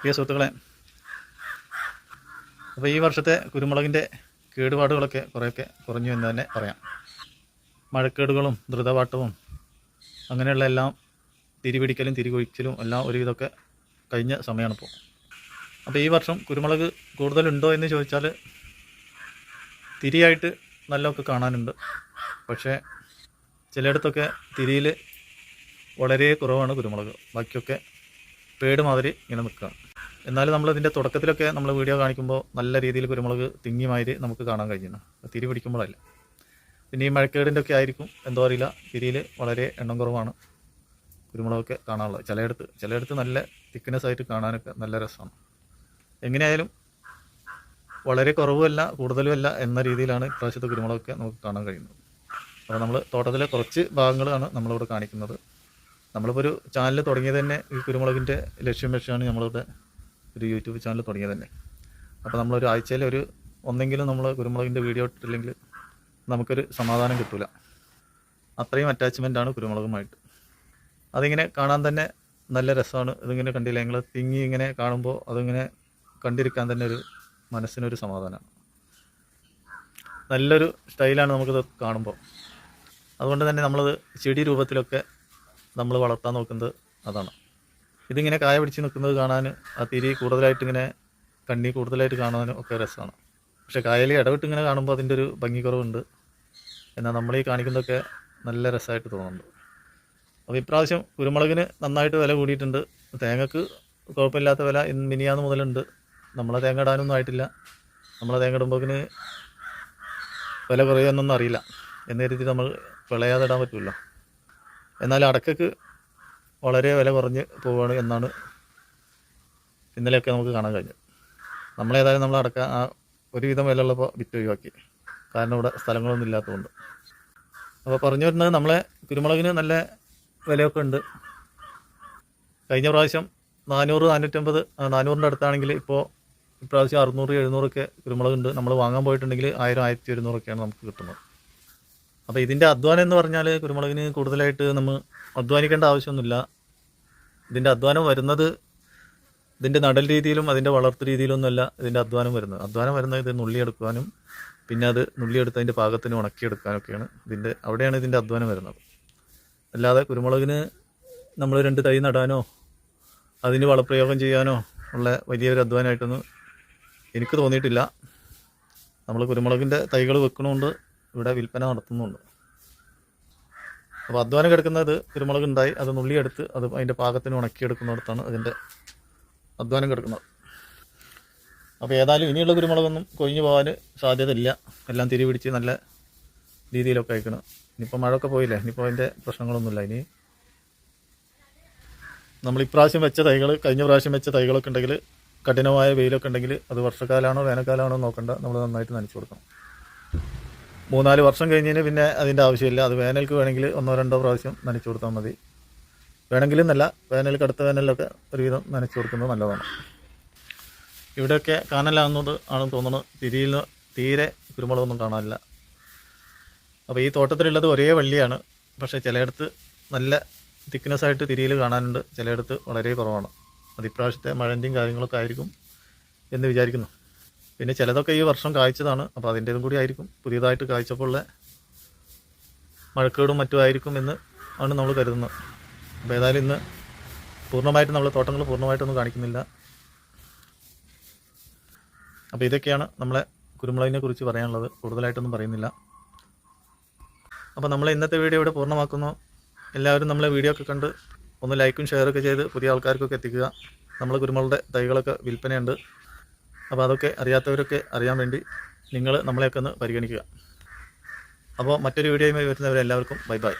പ്രിയ സുഹൃത്തുക്കളെ അപ്പോൾ ഈ വർഷത്തെ കുരുമുളകിന്റെ കേടുപാടുകളൊക്കെ കുറേയൊക്കെ കുറഞ്ഞു എന്ന് തന്നെ പറയാം. മഴക്കേടുകളും ദ്രുതപാട്ടവും അങ്ങനെയുള്ള എല്ലാം തിരിപിടിക്കലും തിരികൊഴിക്കലും എല്ലാം ഒരുവിധമൊക്കെ കഴിഞ്ഞ സമയമാണിപ്പോൾ അപ്പോൾ ഈ വർഷം കുരുമുളക് കൂടുതലുണ്ടോ എന്ന് ചോദിച്ചാൽ തിരിയായിട്ട് നല്ലതൊക്കെ കാണാനുണ്ട്. പക്ഷേ ചിലയിടത്തൊക്കെ തിരിയിൽ വളരെ കുറവാണ് കുരുമുളക്. ബാക്കിയൊക്കെ പേട് മാതിരി ഇങ്ങനെ നിൽക്കുകയാണ്. എന്നാലും നമ്മൾ ഇതിന്റെ തുടക്കത്തിലൊക്കെ നമ്മൾ വീഡിയോ കാണിക്കുമ്പോൾ നല്ല രീതിയിൽ കുരുമുളക് തിങ്ങി മാതിരി നമുക്ക് കാണാൻ കഴിഞ്ഞു തിരി പിടിക്കുമ്പോഴല്ല. പിന്നെ ഈ മഴക്കേടിന്റെ ഒക്കെ ആയിരിക്കും എന്തോ അറിയില്ല. തിരിയിൽ വളരെ എണ്ണം കുറവാണ് കുരുമുളകൊക്കെ കാണാനുള്ളത്. ചിലയിടത്ത് ചിലയിടത്ത് നല്ല തിക്നെസ് ആയിട്ട് കാണാനൊക്കെ നല്ല രസമാണ്. എങ്ങനെയായാലും വളരെ കുറവുമല്ല കൂടുതലുമല്ല എന്ന രീതിയിലാണ് ഇപ്രാവശ്യത്തെ കുരുമുളകൊക്കെ നമുക്ക് കാണാൻ കഴിയുന്നത്. അപ്പോൾ നമ്മൾ തോട്ടത്തിലെ കുറച്ച് ഭാഗങ്ങളാണ് നമ്മളിവിടെ കാണിക്കുന്നത്. നമ്മളിപ്പോൾ ഒരു ചാനൽ തുടങ്ങിയത് തന്നെ ഈ കുരുമുളകിന്റെ ലക്ഷ്യം വെച്ചാണ് നമ്മളിവിടെ ഒരു യൂട്യൂബ് ചാനൽ തുടങ്ങിയത് തന്നെ അപ്പോൾ നമ്മളൊരു ആഴ്ചയിൽ ഒരു ഒന്നെങ്കിലും നമ്മൾ കുരുമുളകിന്റെ വീഡിയോ ഇട്ടില്ലെങ്കിൽ നമുക്കൊരു സമാധാനം കിട്ടില്ല അത്രയും അറ്റാച്ച്മെന്റാണ് കുരുമുളകുമായിട്ട്. അതിങ്ങനെ കാണാൻ തന്നെ നല്ല രസമാണ്. ഇതിങ്ങനെ കണ്ടില്ല? ഞങ്ങൾ തിങ്ങി ഇങ്ങനെ കാണുമ്പോൾ അതിങ്ങനെ കണ്ടിരിക്കാൻ തന്നെ ഒരു മനസ്സിനൊരു സമാധാനമാണ് നല്ലൊരു സ്റ്റൈലാണ് നമുക്കിത് കാണുമ്പോൾ അതുകൊണ്ട് തന്നെ നമ്മളത് ചെടി രൂപത്തിലൊക്കെ നമ്മൾ വളർത്താൻ നോക്കുന്നത് അതാണ്. ഇതിങ്ങനെ കായ പിടിച്ച് നിൽക്കുന്നത് കാണാൻ ആ തിരി കൂടുതലായിട്ട് ഇങ്ങനെ കണ്ണി കൂടുതലായിട്ട് കാണാനും ഒക്കെ രസമാണ്. പക്ഷേ കായലിൽ ഇടവിട്ട് ഇങ്ങനെ കാണുമ്പോൾ അതിന്റെ ഒരു ഭംഗി കുറവുണ്ട് എന്നാൽ നമ്മൾ ഈ കാണിക്കുന്നതൊക്കെ നല്ല രസമായിട്ട് തോന്നുന്നുണ്ട്. അപ്പോൾ ഇപ്രാവശ്യം കുരുമുളകിന് നന്നായിട്ട് വില കൂടിയിട്ടുണ്ട്. തേങ്ങക്ക് കുഴപ്പമില്ലാത്ത വില ഇന്ന് മിനിയാന്ന് മുതലുണ്ട്. നമ്മളെ തേങ്ങ ഇടാനൊന്നും ആയിട്ടില്ല. നമ്മളെ തേങ്ങ ഇടുമ്പോക്കിന് വില കുറയുമെന്നൊന്നും അറിയില്ല. എന്ന് കരുതി നമ്മൾ വിളയാതെ ഇടാൻ പറ്റുമല്ലോ. എന്നാൽ അടക്കക്ക് വളരെ വില കുറഞ്ഞ് പോവുകയാണ് എന്നാണ് ഇന്നലെയൊക്കെ നമുക്ക് കാണാൻ കഴിഞ്ഞത്. നമ്മളേതായാലും നമ്മൾ അടക്ക ആ ഒരുവിധം വില ഉള്ളപ്പോൾ വിറ്റ് ഒഴിവാക്കി. കാരണം ഇവിടെ സ്ഥലങ്ങളൊന്നും ഇല്ലാത്തതുകൊണ്ട്. അപ്പോൾ പറഞ്ഞു വരുന്നത് നമ്മളെ കുരുമുളകിന് നല്ല വിലയൊക്കെ ഉണ്ട്. കഴിഞ്ഞ പ്രാവശ്യം നാനൂറ് നാനൂറ്റമ്പത് നാനൂറിന്റെ അടുത്താണെങ്കിൽ ഇപ്പോൾ ഇപ്രാവശ്യം അറുന്നൂറ് എഴുന്നൂറൊക്കെ കുരുമുളകുണ്ട്. നമ്മൾ വാങ്ങാൻ പോയിട്ടുണ്ടെങ്കിൽ ആയിരം ആയിരത്തി ഒരുന്നൂറൊക്കെയാണ് നമുക്ക് കിട്ടുന്നത്. അപ്പോൾ ഇതിന്റെ അധ്വാനം എന്ന് പറഞ്ഞാൽ കുരുമുളകിന് കൂടുതലായിട്ട് നമ്മൾ അധ്വാനിക്കേണ്ട ആവശ്യമൊന്നുമില്ല. ഇതിന്റെ അധ്വാനം വരുന്നത് ഇതിന്റെ നടൽ രീതിയിലും അതിന്റെ വളർത്തു രീതിയിലൊന്നുമല്ല ഇതിന്റെ അധ്വാനം വരുന്നത്. അധ്വാനം വരുന്നത് ഇത് നുള്ളിയെടുക്കാനും പിന്നെ അത് നുള്ളിയെടുത്ത് അതിന്റെ പാകത്തിന് ഉണക്കിയെടുക്കാനൊക്കെയാണ് ഇതിന്റെ അവിടെയാണ് ഇതിന്റെ അധ്വാനം വരുന്നത്. അല്ലാതെ കുരുമുളകിന് നമ്മൾ രണ്ട് തൈ നടാനോ അതിന് വളപ്രയോഗം ചെയ്യാനോ ഉള്ള വലിയൊരു അധ്വാനമായിട്ടൊന്നും എനിക്ക് തോന്നിയിട്ടില്ല. നമ്മൾ കുരുമുളകിന്റെ തൈകൾ വെക്കണമുണ്ട് ഇവിടെ വിൽപ്പന നടത്തുന്നുണ്ട്. അപ്പോൾ അധ്വാനം കിടക്കുന്നത് കുരുമുളക് ഉണ്ടായി അത് നുള്ളിയെടുത്ത് അത് അതിന്റെ പാകത്തിന് ഉണക്കിയെടുക്കുന്നിടത്താണ് അതിന്റെ അധ്വാനം കിടക്കുന്നത്. അപ്പോൾ ഏതായാലും ഇനിയുള്ള കുരുമുളകൊന്നും കൊഴിഞ്ഞു പോകാൻ സാധ്യതയില്ല. എല്ലാം തിരി പിടിച്ച് നല്ല രീതിയിലൊക്കെ അയക്കണം ഇനിയിപ്പോൾ മഴയൊക്കെ പോയില്ലേ? ഇനിയിപ്പോൾ അതിന്റെ പ്രശ്നങ്ങളൊന്നുമില്ല. ഇനി നമ്മൾ ഇപ്രാവശ്യം വെച്ച തൈകൾ കഴിഞ്ഞ പ്രാവശ്യം വെച്ച തൈകളൊക്കെ ഉണ്ടെങ്കിൽ കഠിനമായ വെയിലൊക്കെ ഉണ്ടെങ്കിൽ അത് വർഷക്കാലാണോ വേനൽക്കാലമാണോ നോക്കണ്ട. നമ്മൾ നന്നായിട്ട് നനച്ചു കൊടുക്കണം. മൂന്നാൽ വർഷം കഴിഞ്ഞതിന് പിന്നെ അതിന്റെ ആവശ്യമില്ല. അത് വേനൽക്ക് വേണമെങ്കിൽ ഒന്നോ രണ്ടോ പ്രാവശ്യം നനച്ചു കൊടുത്താൽ മതി. വേണമെങ്കിലും എന്നല്ല വേനൽക്ക് അടുത്ത വേനലിലൊക്കെ ഒരുവിധം നനച്ചു കൊടുക്കുന്നത് നല്ലതാണ്. ഇവിടെയൊക്കെ കാനലാകുന്നത് ആണെന്ന് തോന്നുന്നത് തിരിയിൽ തീരെ കുരുമുളകൊന്നും കാണാനില്ല. അപ്പോൾ ഈ തോട്ടത്തിലുള്ളത് ഒരേ വള്ളിയാണ്. പക്ഷേ ചിലയിടത്ത് നല്ല തിക്നെസ് ആയിട്ട് തിരിയിൽ കാണാനുണ്ട്. ചിലയിടത്ത് വളരെ കുറവാണ്. അത് ഇപ്രാവശ്യത്തെ മഴന്റെയും കാര്യങ്ങളൊക്കെ ആയിരിക്കും എന്ന് വിചാരിക്കുന്നു. പിന്നെ ചിലതൊക്കെ ഈ വർഷം കായ്ച്ചതാണ്. അപ്പോൾ അതിന്റെതും കൂടി ആയിരിക്കും. പുതിയതായിട്ട് കായ്ച്ചപ്പോൾ ഉള്ള മഴക്കേടും മറ്റും ആയിരിക്കും എന്ന് ആണ് നമ്മൾ കരുതുന്നത്. അപ്പോൾ ഏതായാലും ഇന്ന് പൂർണമായിട്ട് നമ്മൾ തോട്ടങ്ങൾ പൂർണമായിട്ടൊന്നും കാണിക്കുന്നില്ല. അപ്പോൾ ഇതൊക്കെയാണ് നമ്മളെ കുരുമുളകിനെ കുറിച്ച് പറയാനുള്ളത്. കൂടുതലായിട്ടൊന്നും പറയുന്നില്ല. അപ്പോൾ നമ്മൾ ഇന്നത്തെ വീഡിയോ ഇവിടെ പൂർണമാക്കുന്നു. എല്ലാവരും നമ്മളെ വീഡിയോ ഒക്കെ കണ്ട് ഒന്ന് ലൈക്കും ഷെയറൊക്കെ ചെയ്ത് പുതിയ ആൾക്കാർക്കൊക്കെ എത്തിക്കുക. നമ്മൾ കുരുമുളകളുടെ തൈകളൊക്കെ വിൽപ്പനയുണ്ട്. അപ്പോൾ അതൊക്കെ അറിയാത്തവരൊക്കെ അറിയാൻ വേണ്ടി നിങ്ങൾ നമ്മളെയൊക്കെ ഒന്ന് പരിഗണിക്കുക. അപ്പോൾ മറ്റൊരു വീഡിയോയുമായി വരുന്നവരെല്ലാവർക്കും ബൈ ബൈ.